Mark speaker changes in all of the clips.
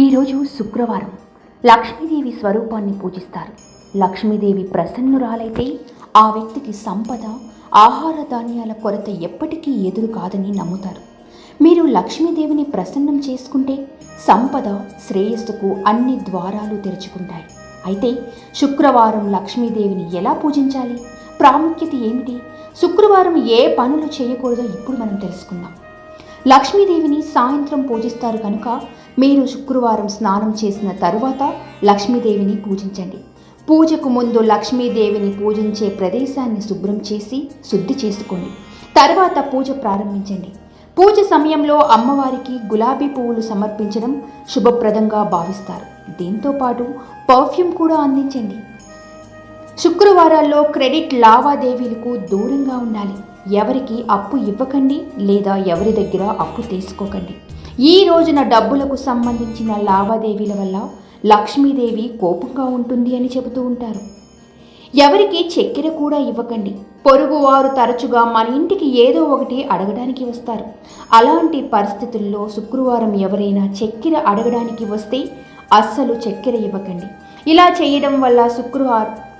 Speaker 1: ఈరోజు శుక్రవారం లక్ష్మీదేవి స్వరూపాన్ని పూజిస్తారు. లక్ష్మీదేవి ప్రసన్నురాలైతే ఆ వ్యక్తికి సంపద ఆహార ధాన్యాల కొరత ఎప్పటికీ ఎదురు కాదని నమ్ముతారు. మీరు లక్ష్మీదేవిని ప్రసన్నం చేసుకుంటే సంపద శ్రేయస్సుకు అన్ని ద్వారాలు తెరుచుకుంటాయి. అయితే శుక్రవారం లక్ష్మీదేవిని ఎలా పూజించాలి? ప్రాముఖ్యత ఏమిటి? శుక్రవారం ఏ పనులు చేయకూడదో ఇప్పుడు మనం తెలుసుకుందాం. లక్ష్మీదేవిని సాయంత్రం పూజిస్తారు కనుక మీరు శుక్రవారం స్నానం చేసిన తరువాత లక్ష్మీదేవిని పూజించండి. పూజకు ముందు లక్ష్మీదేవిని పూజించే ప్రదేశాన్ని శుభ్రం చేసి శుద్ధి చేసుకోండి. తర్వాత పూజ ప్రారంభించండి. పూజ సమయంలో అమ్మవారికి గులాబీ పువ్వులు సమర్పించడం శుభప్రదంగా భావిస్తారు. దీంతో పాటు పర్ఫ్యూమ్ కూడా అందించండి. శుక్రవారాల్లో క్రెడిట్ లావాదేవీలకు దూరంగా ఉండాలి. ఎవరికి అప్పు ఇవ్వకండి లేదా ఎవరి దగ్గర అప్పు తీసుకోకండి. ఈ రోజున డబ్బులకు సంబంధించిన లావాదేవీల వల్ల లక్ష్మీదేవి కోపంగా ఉంటుంది అని చెబుతూ ఉంటారు. ఎవరికి చక్కెర కూడా ఇవ్వకండి. పొరుగువారు తరచుగా మన ఇంటికి ఏదో ఒకటి అడగడానికి వస్తారు. అలాంటి పరిస్థితుల్లో శుక్రవారం ఎవరైనా చక్కెర అడగడానికి వస్తే అస్సలు చక్కెర ఇవ్వకండి. ఇలా చేయడం వల్ల శుక్రవారం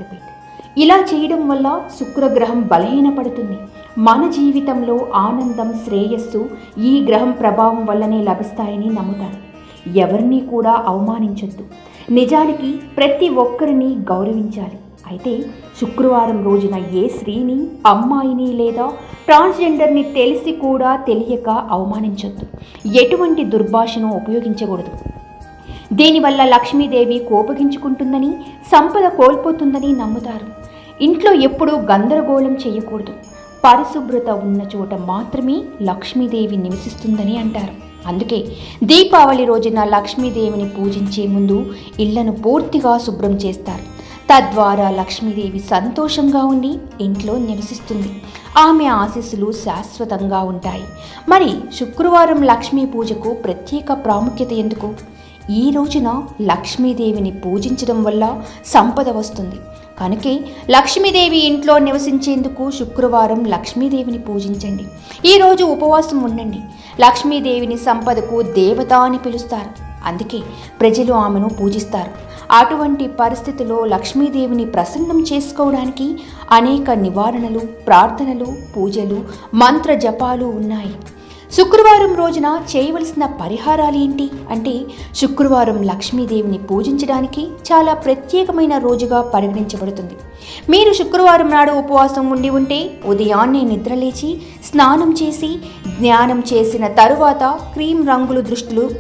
Speaker 1: ఇలా చేయడం వల్ల శుక్రగ్రహం బలహీనపడుతుంది. మన జీవితంలో ఆనందం శ్రేయస్సు ఈ గ్రహం ప్రభావం వల్లనే లభిస్తాయని నమ్ముతారు. ఎవరిని కూడా అవమానించొద్దు. నిజానికి ప్రతి ఒక్కరిని గౌరవించాలి. అయితే శుక్రవారం రోజున ఏ స్త్రీని అమ్మాయిని లేదా ట్రాన్స్జెండర్ని తెలిసి కూడా తెలియక అవమానించొద్దు. ఎటువంటి దుర్భాషను ఉపయోగించకూడదు. దీనివల్ల లక్ష్మీదేవి కోపగించుకుంటుందని సంపద కోల్పోతుందని నమ్ముతారు. ఇంట్లో ఎప్పుడూ గందరగోళం చేయకూడదు. పరిశుభ్రత ఉన్న చోట మాత్రమే లక్ష్మీదేవి నివసిస్తుందని అంటారు. అందుకే దీపావళి రోజున లక్ష్మీదేవిని పూజించే ముందు ఇళ్ళను పూర్తిగా శుభ్రం చేస్తారు. తద్వారా లక్ష్మీదేవి సంతోషంగా ఉండి ఇంట్లో నివసిస్తుంది. ఆమె ఆశీస్సులు శాశ్వతంగా ఉంటాయి. మరి శుక్రవారం లక్ష్మీ పూజకు ప్రత్యేక ప్రాముఖ్యత ఎందుకు? ఈ రోజున లక్ష్మీదేవిని పూజించడం వల్ల సంపద వస్తుంది. కనుక లక్ష్మీదేవి ఇంట్లో నివసించేందుకు శుక్రవారం లక్ష్మీదేవిని పూజించండి. ఈరోజు ఉపవాసం ఉండండి. లక్ష్మీదేవిని సంపదకు దేవత అని పిలుస్తారు. అందుకే ప్రజలు ఆమెను పూజిస్తారు. అటువంటి పరిస్థితిలో లక్ష్మీదేవిని ప్రసన్నం చేసుకోవడానికి అనేక నివారణలు ప్రార్థనలు పూజలు మంత్ర జపాలు ఉన్నాయి. శుక్రవారం రోజున చేయవలసిన పరిహారాలు ఏంటి? అంటే శుక్రవారం లక్ష్మీదేవిని పూజించడానికి చాలా ప్రత్యేకమైన రోజుగా పరిగణించబడుతుంది. మీరు శుక్రవారం నాడు ఉపవాసం ఉండి ఉంటే ఉదయాన్నే నిద్రలేచి స్నానం చేసి జ్ఞానం చేసిన తరువాత క్రీమ్ రంగులు దృష్టిలు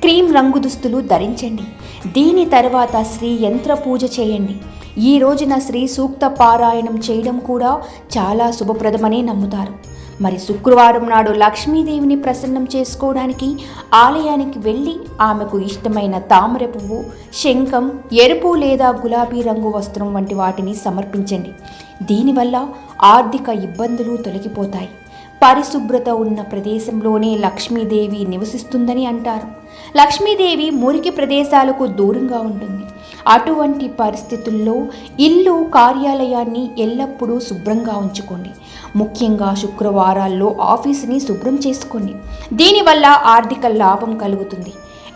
Speaker 1: క్రీమ్ రంగు దుస్తులు ధరించండి. దీని తర్వాత శ్రీ యంత్ర పూజ చేయండి. ఈ రోజున శ్రీ సూక్త పారాయణం చేయడం కూడా చాలా శుభప్రదమని నమ్ముతారు. మరి శుక్రవారం నాడు లక్ష్మీదేవిని ప్రసన్నం చేసుకోవడానికి ఆలయానికి వెళ్ళి ఆమెకు ఇష్టమైన తామర పువ్వు శంఖం ఎరుపు లేదా గులాబీ రంగు వస్త్రం వంటి వాటిని సమర్పించండి. దీనివల్ల ఆర్థిక ఇబ్బందులు తొలగిపోతాయి. పరిశుభ్రత ఉన్న ప్రదేశంలోనే లక్ష్మీదేవి నివసిస్తుందని అంటారు. లక్ష్మీదేవి మురికి ప్రదేశాలకు దూరంగా ఉంటుంది. అటువంటి పరిస్థితుల్లో ఇల్లు కార్యాలయాన్ని ఎల్లప్పుడూ శుభ్రంగా ఉంచుకోండి. ముఖ్యంగా శుక్రవారాల్లో ఆఫీసుని శుభ్రం చేసుకోండి. దీనివల్ల ఆర్థిక లాభం కలుగుతుంది.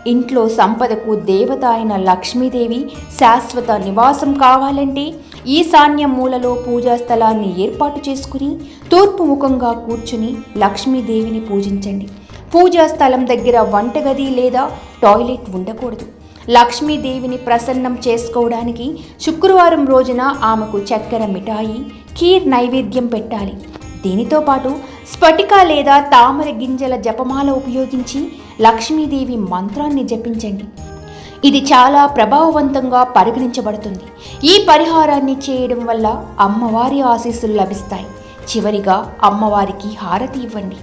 Speaker 1: ఇంట్లో సంపదకు దేవత అయిన లక్ష్మీదేవి శాశ్వత నివాసం కావాలంటే ఈశాన్య మూలలో పూజా స్థలాన్ని ఏర్పాటు చేసుకుని తూర్పు ముఖంగా కూర్చుని లక్ష్మీదేవిని పూజించండి. పూజా స్థలం దగ్గర వంటగది లేదా టాయిలెట్ ఉండకూడదు. లక్ష్మీదేవిని ప్రసన్నం చేసుకోవడానికి శుక్రవారం రోజున ఆమెకు చక్కెర మిఠాయి ఖీర్ నైవేద్యం పెట్టాలి. దీనితో పాటు స్ఫటిక లేదా తామర గింజల జపమాల ఉపయోగించి లక్ష్మీదేవి మంత్రాన్ని జపించండి. ఇది చాలా ప్రభావవంతంగా పరిగణించబడుతుంది. ఈ పరిహారాన్ని చేయడం వల్ల అమ్మవారి ఆశీస్సులు లభిస్తాయి. చివరిగా అమ్మవారికి హారతి ఇవ్వండి.